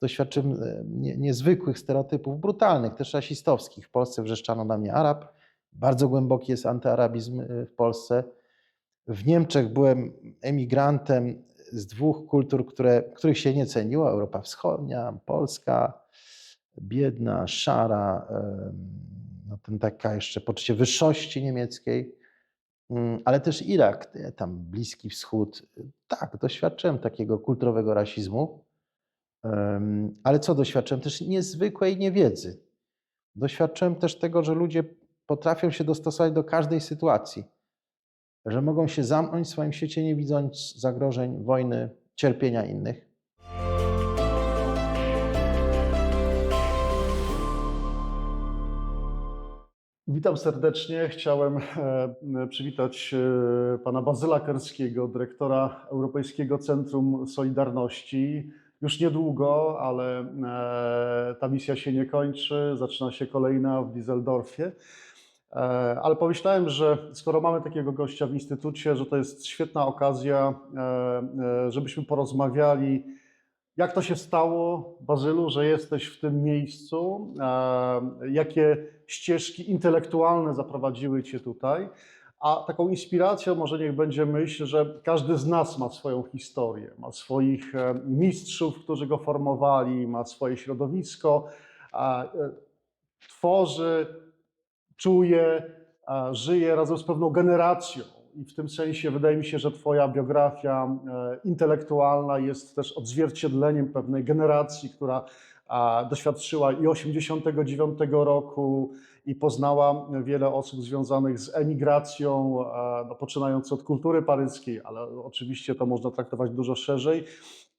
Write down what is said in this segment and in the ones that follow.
doświadczyłem e, nie, niezwykłych stereotypów, brutalnych, też rasistowskich. W Polsce wrzeszczano na mnie Arab. Bardzo głęboki jest antyarabizm e, w Polsce. W Niemczech byłem emigrantem z dwóch kultur, które, których się nie ceniło. Europa Wschodnia, Polska, biedna, szara, no ten taka jeszcze poczucie wyższości niemieckiej, Mm, ale też Irak, e, tam Bliski Wschód. Tak, doświadczyłem takiego kulturowego rasizmu, ale co doświadczyłem? Też niezwykłej niewiedzy. Doświadczyłem też tego, że ludzie potrafią się dostosować do każdej sytuacji, że mogą się zamknąć w swoim świecie, nie widząc zagrożeń, wojny, cierpienia innych. Witam serdecznie. Chciałem e, przywitać e, pana Bazyla Kerskiego, dyrektora Europejskiego Centrum Solidarności. Już niedługo, ale e, ta misja się nie kończy. Zaczyna się kolejna w Düsseldorfie. E, Ale pomyślałem, że skoro mamy takiego gościa w instytucie, że to jest świetna okazja, e, żebyśmy porozmawiali, jak to się stało, Bazylu, że jesteś w tym miejscu? Jakie ścieżki intelektualne zaprowadziły cię tutaj? A taką inspiracją może niech będzie myśl, że każdy z nas ma swoją historię, ma swoich e, mistrzów, którzy go formowali, ma swoje środowisko, e, tworzy, czuje, żyje razem z pewną generacją. I w tym sensie wydaje mi się, że Twoja biografia e, intelektualna jest też odzwierciedleniem pewnej generacji, która a, doświadczyła i 89 roku i poznała wiele osób związanych z emigracją, no, poczynając od kultury paryskiej, ale oczywiście to można traktować dużo szerzej.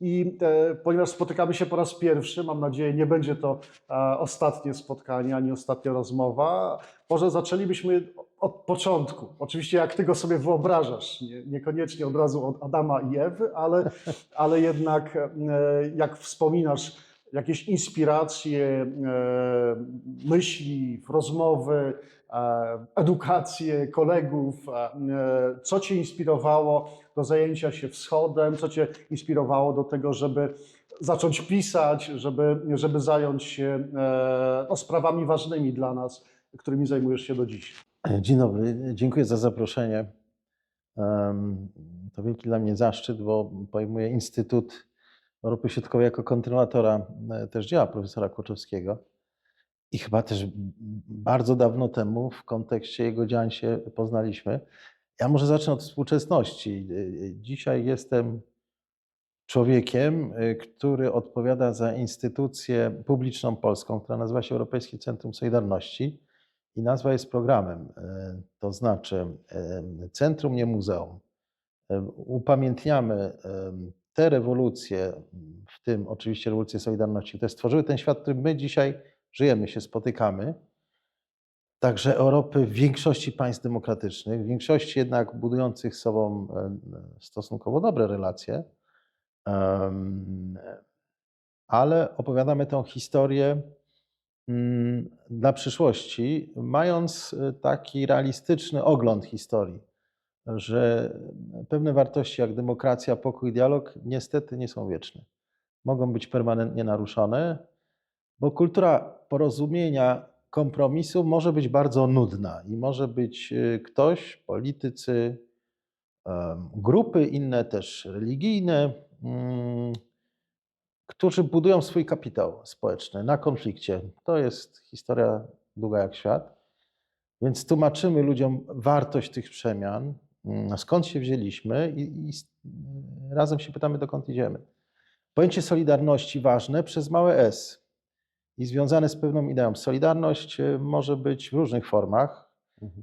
I e, ponieważ spotykamy się po raz pierwszy, mam nadzieję, nie będzie to e, ostatnie spotkanie ani ostatnia rozmowa, może zaczęlibyśmy od początku. Oczywiście jak ty go sobie wyobrażasz, nie, niekoniecznie od razu od Adama i Ewy, ale, ale jednak e, jak wspominasz jakieś inspiracje, e, myśli, rozmowy, e, edukację kolegów, e, co cię inspirowało do zajęcia się wschodem, co cię inspirowało do tego, żeby zacząć pisać, żeby, żeby zająć się no, sprawami ważnymi dla nas, którymi zajmujesz się do dziś. Dzień dobry, dziękuję za zaproszenie. To wielki dla mnie zaszczyt, bo pojmuję Instytut Europy Środkowej jako kontynuatora e, też dzieła profesora Kłoczowskiego. I chyba też bardzo dawno temu w kontekście jego działań się poznaliśmy. Ja może zacznę od współczesności. E, e, Dzisiaj jestem człowiekiem, który odpowiada za instytucję publiczną polską, która nazywa się Europejskie Centrum Solidarności. I nazwa jest programem, to znaczy centrum, nie muzeum. Upamiętniamy te rewolucje, w tym oczywiście rewolucję Solidarności, które stworzyły ten świat, w którym my dzisiaj żyjemy, się spotykamy. Także Europy w większości państw demokratycznych, w większości jednak budujących z sobą e, stosunkowo dobre relacje, ale opowiadamy tę historię mm, dla przyszłości, mając e, taki realistyczny ogląd historii, że pewne wartości jak demokracja, pokój, dialog niestety nie są wieczne. Mogą być permanentnie naruszone, bo kultura porozumienia, kompromisu może być bardzo nudna i może być e, ktoś, politycy, grupy inne też religijne, mm, którzy budują swój kapitał społeczny na konflikcie. To jest historia długa jak świat. Więc tłumaczymy ludziom wartość tych przemian, skąd się wzięliśmy i, i s- razem się pytamy, dokąd idziemy. Pojęcie solidarności ważne przez małe s i związane z pewną ideą. Solidarność e, może być w różnych formach.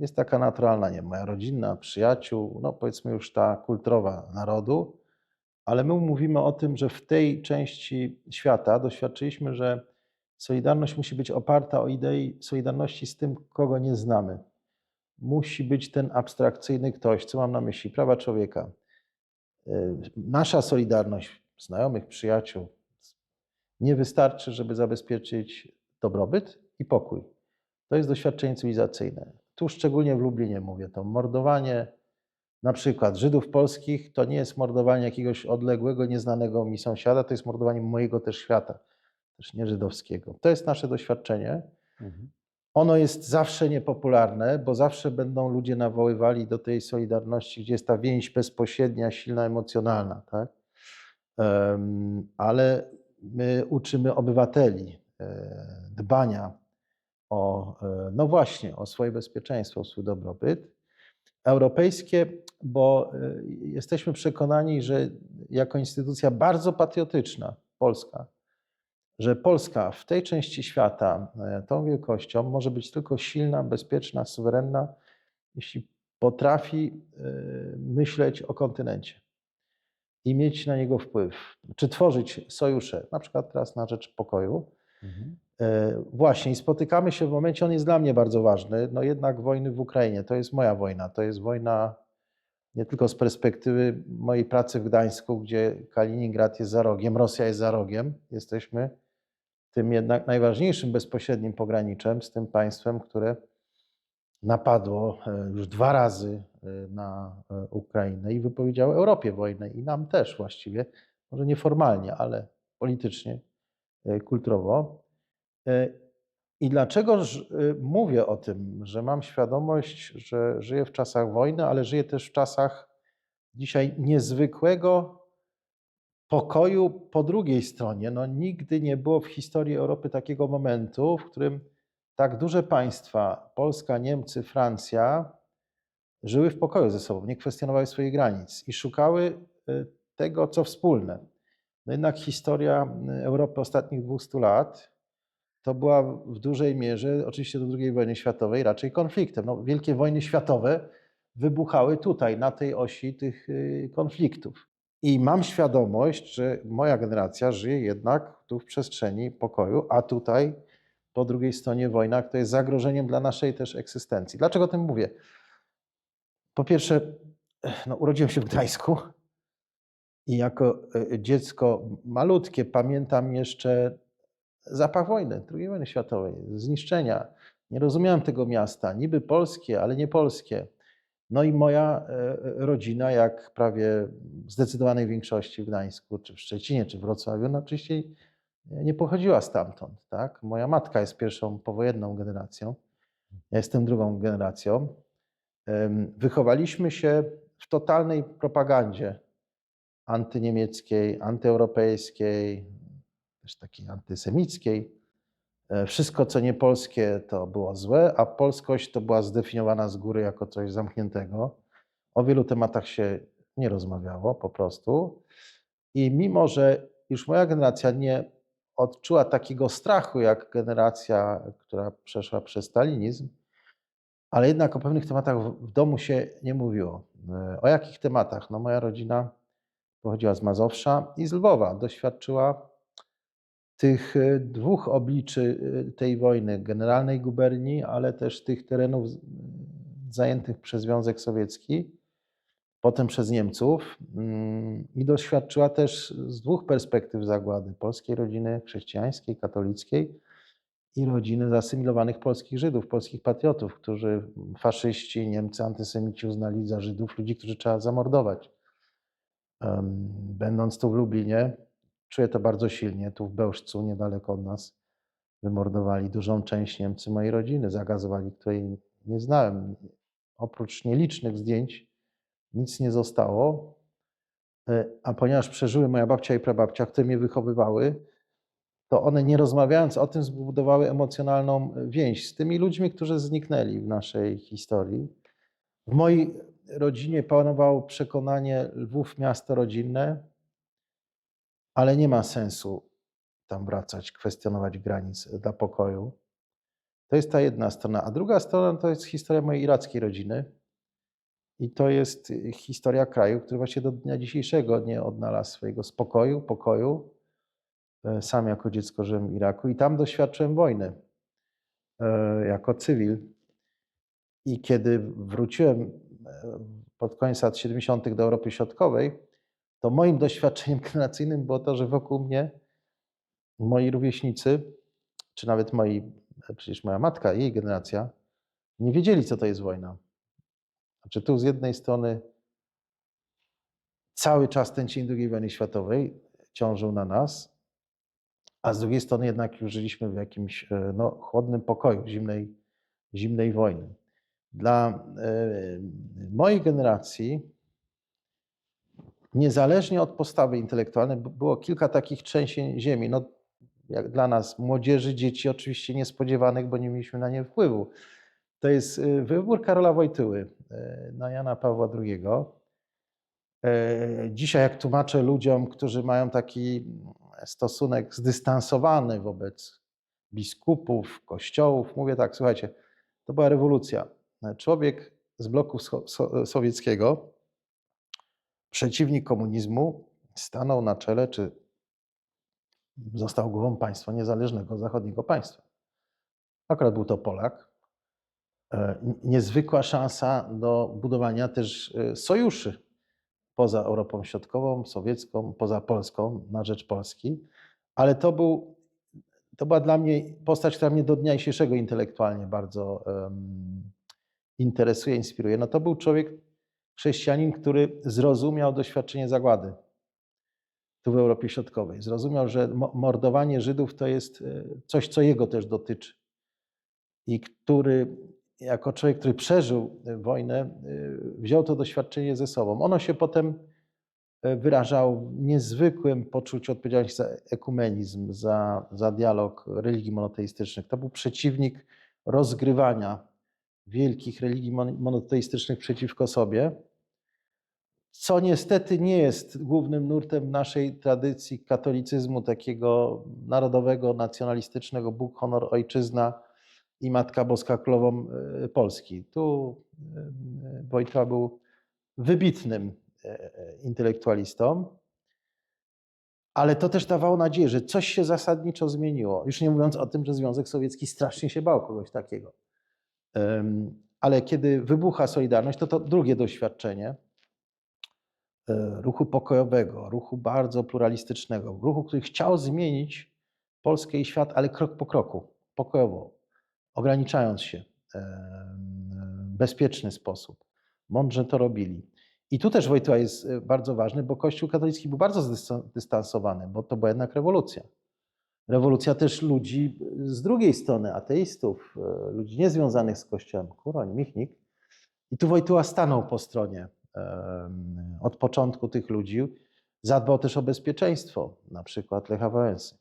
Jest taka naturalna, nie moja rodzinna, przyjaciół, no powiedzmy już ta kulturowa narodu, ale my mówimy o tym, że w tej części świata doświadczyliśmy, że solidarność musi być oparta o idei solidarności z tym, kogo nie znamy. Musi być ten abstrakcyjny ktoś, co mam na myśli, prawa człowieka. Y, Nasza solidarność znajomych, przyjaciół nie wystarczy, żeby zabezpieczyć dobrobyt i pokój. To jest doświadczenie cywilizacyjne. Tu szczególnie w Lublinie mówię, to mordowanie na przykład Żydów polskich to nie jest mordowanie jakiegoś odległego, nieznanego mi sąsiada, to jest mordowanie mojego też świata. też nieżydowskiego. To jest nasze doświadczenie. Mhm. Ono jest zawsze niepopularne, bo zawsze będą ludzie nawoływali do tej solidarności, gdzie jest ta więź bezpośrednia, silna, emocjonalna. Tak? Ale my uczymy obywateli e, dbania o, e, no właśnie, o swoje bezpieczeństwo, o swój dobrobyt. Europejskie, bo e, jesteśmy przekonani, że jako instytucja bardzo patriotyczna, Polska, że Polska w tej części świata, e, tą wielkością, może być tylko silna, bezpieczna, suwerenna, jeśli potrafi e, myśleć o kontynencie i mieć na niego wpływ, czy tworzyć sojusze, na przykład teraz na rzecz pokoju. Mhm. E, Właśnie, i spotykamy się w momencie, on jest dla mnie bardzo ważny, no jednak wojny w Ukrainie, to jest moja wojna, to jest wojna nie tylko z perspektywy mojej pracy w Gdańsku, gdzie Kaliningrad jest za rogiem, Rosja jest za rogiem, jesteśmy tym jednak najważniejszym bezpośrednim pograniczem z tym państwem, które napadło e, już dwa razy e, na e, Ukrainę i wypowiedziało Europie wojnę i nam też właściwie, może nieformalnie, ale politycznie, kulturowo. I dlaczego mówię o tym, że mam świadomość, że żyję w czasach wojny, ale żyję też w czasach dzisiaj niezwykłego pokoju po drugiej stronie. No, nigdy nie było w historii Europy takiego momentu, w którym tak duże państwa, Polska, Niemcy, Francja, żyły w pokoju ze sobą, nie kwestionowały swoich granic i szukały y, tego, co wspólne. No jednak historia y, Europy ostatnich 200 lat to była w dużej mierze, oczywiście do II wojny światowej, raczej konfliktem. No, wielkie wojny światowe wybuchały tutaj, na tej osi tych y, konfliktów. I mam świadomość, że moja generacja żyje jednak tu w przestrzeni pokoju, a tutaj po drugiej stronie wojna, która jest zagrożeniem dla naszej też egzystencji. Dlaczego o tym mówię? Po pierwsze, no, urodziłem się w Gdańsku i jako e, dziecko malutkie pamiętam jeszcze zapach wojny, II wojny światowej, zniszczenia. Nie rozumiałem tego miasta, niby polskie, ale nie polskie. No i moja e, rodzina, jak prawie zdecydowanej większości w Gdańsku, czy w Szczecinie, czy w Wrocławiu, no oczywiście nie pochodziła stamtąd. Tak? Moja matka jest pierwszą powojenną generacją, ja jestem drugą generacją. Wychowaliśmy się w totalnej propagandzie antyniemieckiej, antyeuropejskiej, też takiej antysemickiej. E, Wszystko, co nie polskie, to było złe, a polskość to była zdefiniowana z góry jako coś zamkniętego. O wielu tematach się nie rozmawiało po prostu. I mimo, że już moja generacja nie odczuła takiego strachu jak generacja, która przeszła przez stalinizm, ale jednak o pewnych tematach w- domu się nie mówiło. E, O jakich tematach? No moja rodzina pochodziła z Mazowsza i z Lwowa. Doświadczyła tych e, dwóch obliczy e, tej wojny, generalnej guberni, ale też tych terenów z- zajętych przez Związek Sowiecki, potem przez Niemców. Mm, I doświadczyła też z dwóch perspektyw zagłady: polskiej rodziny chrześcijańskiej, katolickiej i rodziny zasymilowanych polskich Żydów, polskich patriotów, którzy faszyści, Niemcy, antysemici uznali za Żydów ludzi, którzy trzeba zamordować. Będąc tu w Lublinie, czuję to bardzo silnie. Tu w Bełżcu, niedaleko od nas, wymordowali dużą część Niemcy mojej rodziny, zagazowali, której nie znałem. Oprócz nielicznych zdjęć nic nie zostało. E, A ponieważ przeżyły moja babcia i prababcia, które mnie wychowywały, to one nie rozmawiając o tym zbudowały emocjonalną więź z tymi ludźmi, którzy zniknęli w naszej historii. W mojej rodzinie panowało przekonanie Lwów miasto rodzinne, ale nie ma sensu tam wracać, kwestionować granic dla pokoju. To jest ta jedna strona. A druga strona to jest historia mojej irackiej rodziny. I to jest historia kraju, który właśnie do dnia dzisiejszego nie odnalazł swojego spokoju, pokoju. E, Sam jako dziecko żyłem w Iraku i tam doświadczyłem wojny e, jako cywil. I kiedy wróciłem e, pod koniec lat 70. do Europy Środkowej, to moim doświadczeniem generacyjnym było to, że wokół mnie moi rówieśnicy, czy nawet moi, e, przecież moja matka jej generacja, nie wiedzieli, co to jest wojna. Znaczy, tu z jednej strony cały czas ten cień II wojny światowej ciążył na nas, a z drugiej strony jednak już żyliśmy w jakimś e, no, chłodnym pokoju zimnej, zimnej wojny. Dla e, mojej generacji, niezależnie od postawy intelektualnej, było kilka takich trzęsień ziemi. No, jak dla nas, młodzieży, dzieci, oczywiście niespodziewanych, bo nie mieliśmy na nie wpływu. To jest e, wybór Karola Wojtyły e, na Jana Pawła II. E, Dzisiaj, jak tłumaczę ludziom, którzy mają taki stosunek zdystansowany wobec biskupów, kościołów, mówię tak, słuchajcie, to była rewolucja. Człowiek z bloku so- so- sowieckiego, przeciwnik komunizmu, stanął na czele, czy został głową państwa niezależnego zachodniego państwa. Akurat był to Polak. E, Niezwykła szansa do budowania też e, sojuszy poza Europą Środkową, sowiecką, poza Polską, na rzecz Polski, ale to, był, to była dla mnie postać, która mnie do dnia dzisiejszego intelektualnie bardzo um, interesuje, inspiruje. No to był człowiek, chrześcijanin, który zrozumiał doświadczenie zagłady tu w Europie Środkowej. Zrozumiał, że mo- mordowanie Żydów to jest e, coś, co jego też dotyczy. I który jako człowiek, który przeżył e, wojnę, y, wziął to doświadczenie ze sobą. Ono się potem e, wyrażało w niezwykłym poczuciu odpowiedzialności za ekumenizm, za, za dialog religii monoteistycznych. To był przeciwnik rozgrywania wielkich religii mon- monoteistycznych przeciwko sobie, co niestety nie jest głównym nurtem naszej tradycji katolicyzmu, takiego narodowego, nacjonalistycznego, Bóg, honor, ojczyzna i Matka Boska Królową e, Polski. Tu e, Wojtyła był wybitnym e, intelektualistą, ale to też dawało nadzieję, że coś się zasadniczo zmieniło. Już nie mówiąc o tym, że Związek Sowiecki strasznie się bał kogoś takiego. Ale kiedy wybucha Solidarność, to to drugie doświadczenie ruchu pokojowego, ruchu bardzo pluralistycznego, ruchu, który chciał zmienić Polskę i świat, ale krok po kroku, pokojowo, ograniczając się em, w bezpieczny sposób. Mądrze to robili. I tu też Wojtyła jest e, bardzo ważny, bo Kościół katolicki był bardzo zdystansowany, bo to była jednak rewolucja. Rewolucja też ludzi z drugiej strony, ateistów, e, ludzi niezwiązanych z Kościołem, Kuroń, Michnik. I tu Wojtyła stanął po stronie od początku tych ludzi. Zadbał też o bezpieczeństwo, na przykład Lecha Wałęsy.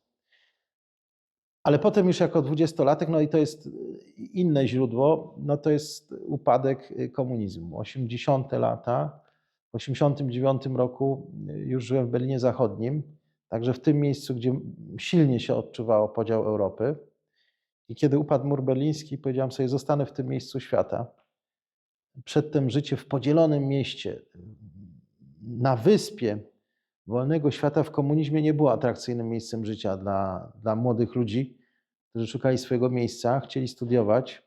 Ale potem już jako dwudziestolatek, no i to jest inne źródło, no to jest upadek komunizmu. 80. lata, w 89 roku już żyłem w Berlinie Zachodnim, także w tym miejscu, gdzie silnie się odczuwało podział Europy. I kiedy upadł mur berliński, powiedziałem sobie, zostanę w tym miejscu świata. Przedtem życie w podzielonym mieście, na wyspie wolnego świata w komunizmie nie było atrakcyjnym miejscem życia dla, dla młodych ludzi, którzy szukali swojego miejsca, chcieli studiować,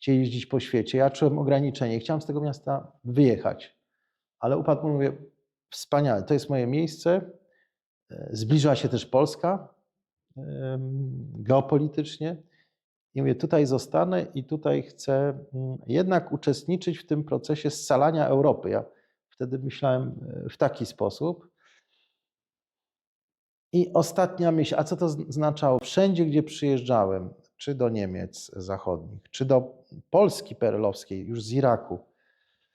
chcieli jeździć po świecie. Ja czułem ograniczenie, chciałem z tego miasta wyjechać, ale upadł mówię, wspaniale, to jest moje miejsce. E, Zbliża się też Polska geopolitycznie. I mówię, tutaj zostanę i tutaj chcę mm, jednak uczestniczyć w tym procesie scalania Europy. Ja wtedy myślałem e, w taki sposób. I ostatnia myśl, a co to znaczało? Wszędzie, gdzie przyjeżdżałem, czy do Niemiec zachodnich, czy do Polski perelowskiej, już z Iraku,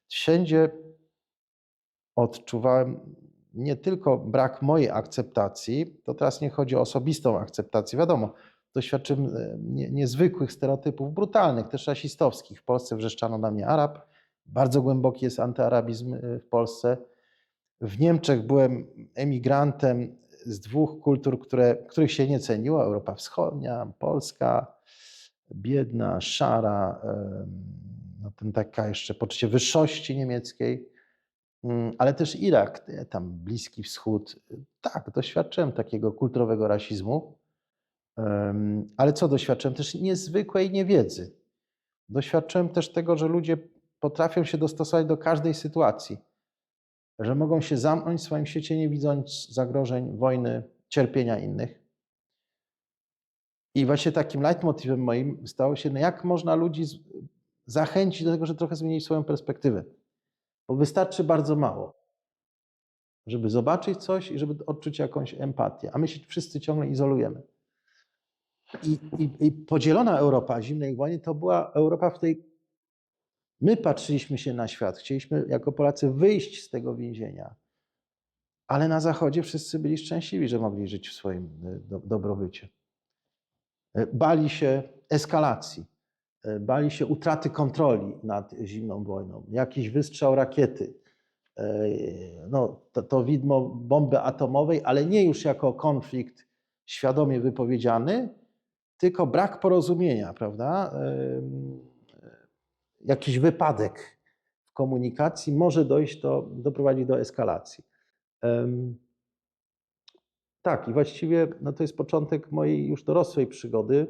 wszędzie odczuwałem nie tylko brak mojej akceptacji, to teraz nie chodzi o osobistą akceptację, wiadomo, doświadczyłem e, nie- niezwykłych stereotypów, brutalnych, też rasistowskich. W Polsce wrzeszczano na mnie Arab, bardzo głęboki jest antyarabizm e, w Polsce. W Niemczech byłem emigrantem z dwóch kultur, które, których się nie ceniło. Europa Wschodnia, Polska, biedna, szara, no ten taka jeszcze poczucie wyższości niemieckiej, Mm, ale też Irak, e, tam Bliski Wschód. Tak, doświadczyłem takiego kulturowego rasizmu, ale co doświadczyłem? Też niezwykłej niewiedzy. Doświadczyłem też tego, że ludzie potrafią się dostosować do każdej sytuacji że mogą się zamknąć w swoim świecie, nie widząc zagrożeń wojny, cierpienia innych. I właśnie takim leitmotywem moim stało się, no jak można ludzi zachęcić do tego, że trochę zmienili swoją perspektywę. Bo wystarczy bardzo mało. żeby zobaczyć coś i żeby odczuć jakąś empatię, a my się wszyscy ciągle izolujemy. I, i, I podzielona Europa zimnej wojny to była Europa, w której my patrzyliśmy się na świat, chcieliśmy jako Polacy wyjść z tego więzienia, ale na Zachodzie wszyscy byli szczęśliwi, że mogli żyć w swoim e, do, dobrobycie. E, Bali się eskalacji, e, bali się utraty kontroli nad zimną wojną, jakiś wystrzał rakiety, no, to, to widmo bomby atomowej, ale nie już jako konflikt świadomie wypowiedziany, tylko brak porozumienia, prawda? E, Jakiś wypadek w komunikacji może dojść do, doprowadzić do eskalacji. Tak, i właściwie no to jest początek mojej już dorosłej przygody.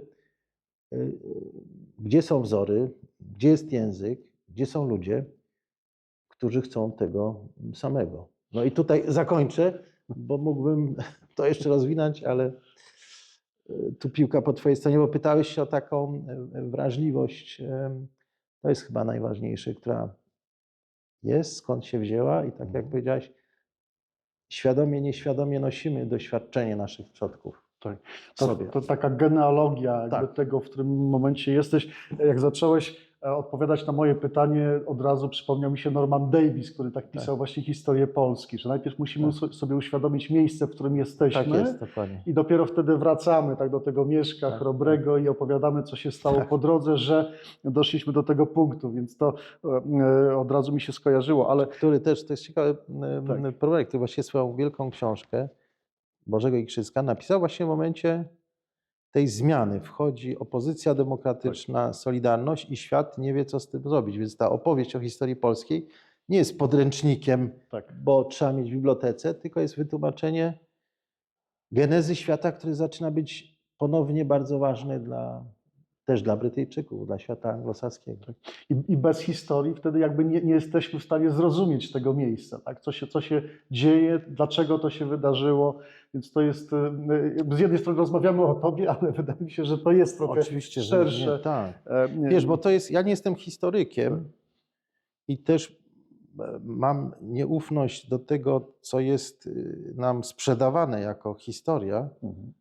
Y, Gdzie są wzory, gdzie jest język, gdzie są ludzie, którzy chcą tego samego. No i tutaj zakończę, bo mógłbym to jeszcze rozwinąć, ale tu piłka po Twojej stronie, bo pytałeś się o taką y, wrażliwość. Em, To jest chyba najważniejsze, która jest, skąd się wzięła i tak jak powiedziałaś, świadomie, nieświadomie nosimy doświadczenie naszych przodków Tak. To, sobie. to taka genealogia Tak. tego, w którym momencie jesteś. Jak zacząłeś e, odpowiadać na moje pytanie, od razu przypomniał mi się Norman Davis, który tak pisał właśnie historię Polski, że najpierw musimy Tak. so- sobie uświadomić miejsce, w którym jesteśmy. Tak jest. I dopiero wtedy wracamy tak, do tego Mieszka Tak, Chrobrego i opowiadamy, co się stało Tak. po drodze, że doszliśmy do tego punktu, więc to e, od razu mi się skojarzyło, ale Który też, to jest ciekawy Tak. tak. projekt, który właśnie swoją wielką książkę Bożego Igrzyska napisał właśnie w momencie tej zmiany. Wchodzi opozycja demokratyczna, Solidarność i świat nie wie, co z tym zrobić. Więc ta opowieść o historii polskiej nie jest podręcznikiem, tak. bo trzeba mieć w bibliotece, tylko jest wytłumaczenie genezy świata, który zaczyna być ponownie bardzo ważny dla, też dla Brytyjczyków, dla świata anglosaskiego. I, I bez historii wtedy jakby nie, nie jesteśmy w stanie zrozumieć tego miejsca, tak? co, się, co się dzieje, dlaczego to się wydarzyło. Więc to jest, y, z jednej strony rozmawiamy o tobie, ale wydaje mi się, że to jest trochę Oczywiście, że szersze. nie, tak. e, nie- Wiesz, bo to jest, ja nie jestem historykiem i też e, mam nieufność do tego, co jest y, nam sprzedawane jako historia, Mhm.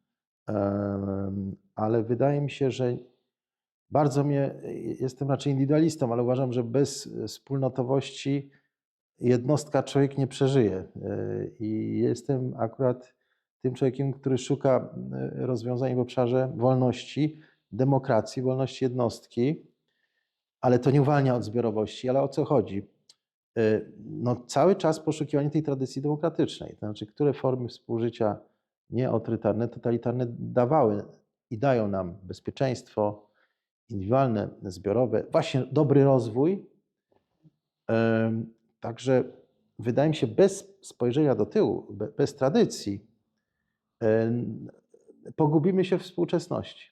ale wydaje mi się, że bardzo mnie, jestem raczej indywidualistą, ale uważam, że bez wspólnotowości jednostka człowiek nie przeżyje. I jestem akurat tym człowiekiem, który szuka e, rozwiązań w obszarze wolności, demokracji, wolności jednostki, ale to nie uwalnia od zbiorowości. Ale o co chodzi? E, No, cały czas poszukiwanie tej tradycji demokratycznej, to znaczy, które formy współżycia nieautorytarne, totalitarne dawały i dają nam bezpieczeństwo indywidualne, zbiorowe, właśnie dobry rozwój. Także wydaje mi się, bez spojrzenia do tyłu, be- bez tradycji, pogubimy się w współczesności.